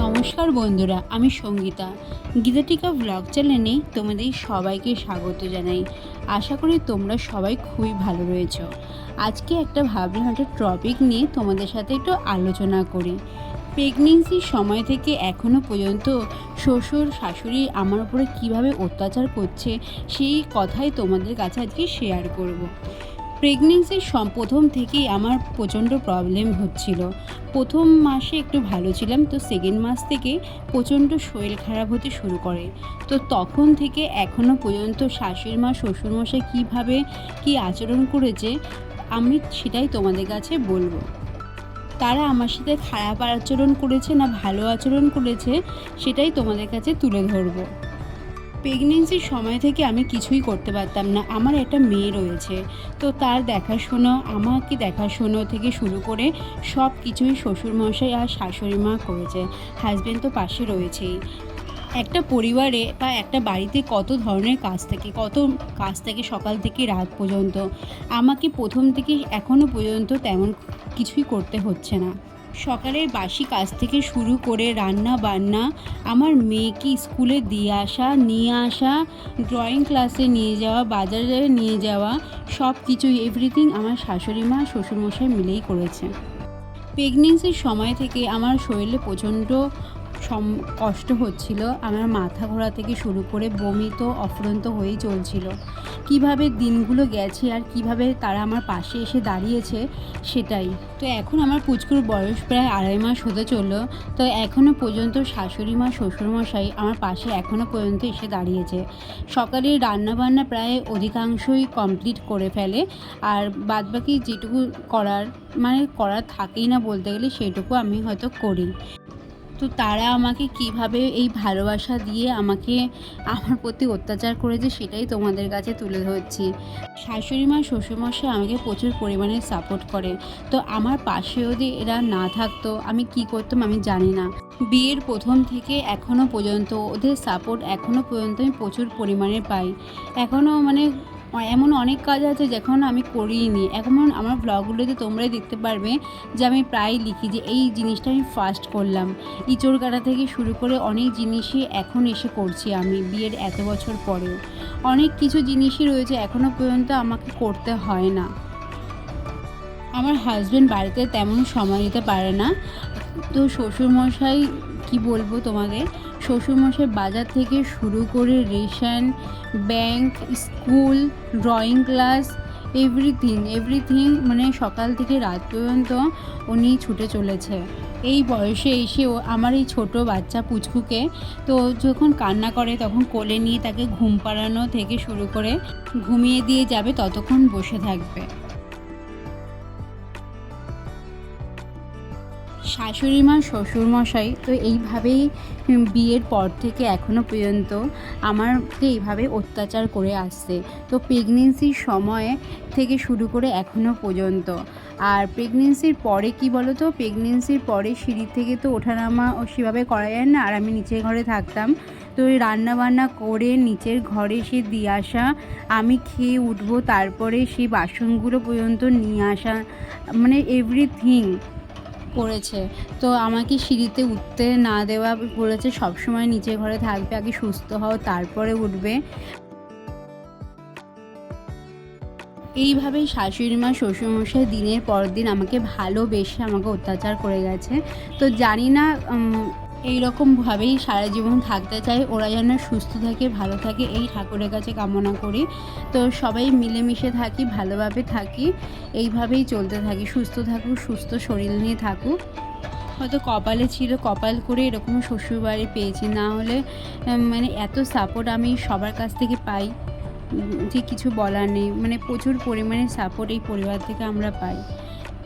নমস্কার বন্ধুরা, আমি সঙ্গীতা। গীতাটিকা ব্লগ চ্যানেলে তোমাদের সবাইকে স্বাগত জানাই। আশা করি তোমরা সবাই খুবই ভালো রয়েছো। আজকে একটা ভাবলাম একটা টপিক নিয়ে তোমাদের সাথে একটু আলোচনা করি। প্রেগনেন্সির সময় থেকে এখনও পর্যন্ত শ্বশুর, শাশুড়ি আমার উপরে কীভাবে অত্যাচার করছে, সেই কথাই তোমাদের কাছে আজকে শেয়ার করব। প্রেগনেন্সির প্রথম থেকেই আমার প্রচণ্ড প্রবলেম হচ্ছিল। প্রথম মাসে একটু ভালো ছিলাম, তো সেকেন্ড মাস থেকে প্রচণ্ড শরীর খারাপ হতে শুরু করে। তো তখন থেকে এখনও পর্যন্ত শাশুড়ি মা শ্বশুরমশাই কীভাবে কী আচরণ করেছে, আমি সেটাই তোমাদের কাছে বলব। তারা আমার সাথে খারাপ আচরণ করেছে না ভালো আচরণ করেছে, সেটাই তোমাদের কাছে তুলে ধরবো। প্রেগনেন্সির সময় থেকে আমি কিছুই করতে পারতাম না। আমার একটা মেয়ে রয়েছে। তো তার দেখাশোনা, আমাকে দেখাশোনা থেকে শুরু করে সব কিছুই শ্বশুরমশাই আর শাশুড়ি মা করেছে। হাজব্যান্ড তো পাশে রয়েছেই। একটা পরিবারে বা একটা বাড়িতে কত ধরনের কাজ থাকে, কত কাজ থাকে সকাল থেকে রাত পর্যন্ত? আমাকে প্রথম থেকে এখনও পর্যন্ত তেমন কিছুই করতে হচ্ছে না। সকালের বাসি কাজ থেকে শুরু করে রান্না বান্না আমার মেয়েকে স্কুলে দিয়ে আসা, নিয়ে আসা ড্রয়িং ক্লাসে নিয়ে যাওয়া, বাজারে নিয়ে যাওয়া সব কিছুই এভরিথিং আমার শাশুড়ি মা, শ্বশুরমশাই মিলেই করেছে। প্রেগনেন্সির সময় থেকে আমার শরীরে প্রচণ্ড সম, কষ্ট হচ্ছিল। আমার মাথা ঘোরা থেকে শুরু করে বমি তো অফুরন্ত হয়েই চলছিল। কীভাবে দিনগুলো গেছে আর কীভাবে তারা আমার পাশে এসে দাঁড়িয়েছে সেটাই। তো এখন আমার পুচকুর বয়স প্রায় আড়াই মাস হতে চলল। তো এখনও পর্যন্ত শাশুড়ি মা শ্বশুরমশাই আমার পাশে এখনও পর্যন্ত এসে দাঁড়িয়েছে। সকালে রান্নাবান্না প্রায় অধিকাংশই কমপ্লিট করে ফেলে। আর বাদবাকি যেটুকু করার মানে করার থাকেই না বলতে গেলে, সেটুকু আমি হয়তো করি। তো তারা আমাকে কীভাবে এই ভালোবাসা দিয়ে আমাকে আমার প্রতি অত্যাচার করেছে সেটাই তোমাদের কাছে তুলে ধরছি। শাশুড়ি মা, শ্বশুরমশাই আমাকে প্রচুর পরিমাণে সাপোর্ট করে। তো আমার পাশে যদি এরা না থাকতো, আমি কি করতাম আমি জানি না। বিয়ের প্রথম থেকে এখনও পর্যন্ত ওদের সাপোর্ট এখনও পর্যন্ত আমি প্রচুর পরিমাণে পাই। এখনও মানে এমন অনেক কাজ আছে যখন আমি করিনি। এখন আমার ব্লগগুলোতে তোমরাই দেখতে পারবে যে আমি প্রায় লিখি যে এই জিনিসটা আমি ফার্স্ট করলাম। ইঁচড় কাটা থেকে শুরু করে অনেক জিনিসই এখন এসে করছি আমি বিয়ের এত বছর পরেও। অনেক কিছু জিনিসই রয়েছে এখনও পর্যন্ত আমাকে করতে হয় না। আমার হাজব্যান্ড বাড়িতে তেমন সময় দিতে পারে না। তো শ্বশুরমশাই কি বলব তোমাদের শ্বশুরমশাই বাজার থেকে শুরু করে ration, bank, school, drawing class, everything everything মানে সকাল থেকে রাত পর্যন্ত উনি ছুটে চলেছে। এই বয়সে এসেও আমার এই ছোট বাচ্চা পুচকুকে তো যখন কান্না করে তখন কোলে নিয়ে তাকে ঘুম পাড়ানো থেকে শুরু করে ঘুমিয়ে দিয়ে যাবে ততক্ষণ বসে থাকবে। শাশুড়ি মা শ্বশুরমশাই তো এইভাবেই বিয়ের পর থেকে এখনও পর্যন্ত আমাকে এইভাবে অত্যাচার করে আসছে। তো প্রেগনেন্সির সময় থেকে শুরু করে এখনও পর্যন্ত। আর প্রেগনেন্সির পরে কি বলো তো প্রেগনেন্সির পরে সিঁড়ি থেকে তো ওঠানামা সেভাবে করা যায় না। আর আমি নিচের ঘরে থাকতাম। তো ওই রান্না বান্না করে নিচের ঘরে সে দিয়ে আসা, আমি খেয়ে উঠবো, তারপরে সেই বাসনগুলো পর্যন্ত নিয়ে আসা মানে এভরিথিং করেছে তো আমাকে সিঁড়িতে উঠতে না দেওয়া বলেছে সবসময় নিচে ঘরে থাকবে, আগে সুস্থ হও, তারপরে উঠবে। এইভাবেই শাশুড়ি মা, শ্বশুরমশাই দিনের পর দিন আমাকে ভালোবেসে আমাকে অত্যাচার করে গেছে। তো জানি না এইরকমভাবেই সারা জীবন থাকতে চাই। ওরা যেন সুস্থ থাকে, ভালো থাকে, এই ঠাকুরের কাছে কামনা করি। তো সবাই মিলেমিশে থাকি, ভালোভাবে থাকি, এইভাবেই চলতে থাকি। সুস্থ থাকুক, সুস্থ শরীর নিয়ে থাকুক। হয়তো কপালে ছিল, কপাল করে এরকম শ্বশুরবাড়ি পেয়েছি। না হলে মানে এত সাপোর্ট আমি সবার কাছ থেকে পাই যে কিছু বলার নেই। মানে প্রচুর পরিমাণে সাপোর্ট এই পরিবার থেকে আমরা পাই।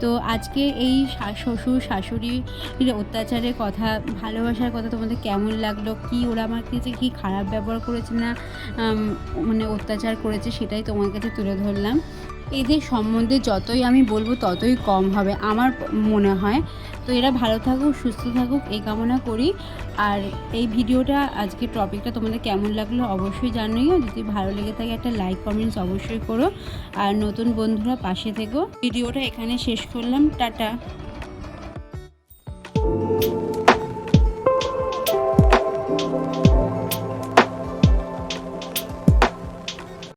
তো আজকে এই শ্বশুর, শাশুড়ির অত্যাচারের কথা, ভালোবাসার কথা তোমাদের কেমন লাগল? কি ওরা আমার কাছে কী খারাপ ব্যবহার করেছে না মানে অত্যাচার করেছে সেটাই তোমার কাছে তুলে ধরলাম। এদের সম্বন্ধে যতই আমি বলব ততই কম হবে। আমার মনে হয় তো এরা ভালো থাকুক, সুস্থ থাকুক, এই কামনা করি। আর এই ভিডিওটা আজকে টপিকটা তোমাদের কেমন লাগল অবশ্যই জানিও। যদি ভালো লেগে থাকে একটা লাইক কমেন্টস অবশ্যই করো। আর নতুন বন্ধুরা পাশে থেকো। ভিডিওটা এখানে শেষ করলাম। টাটা।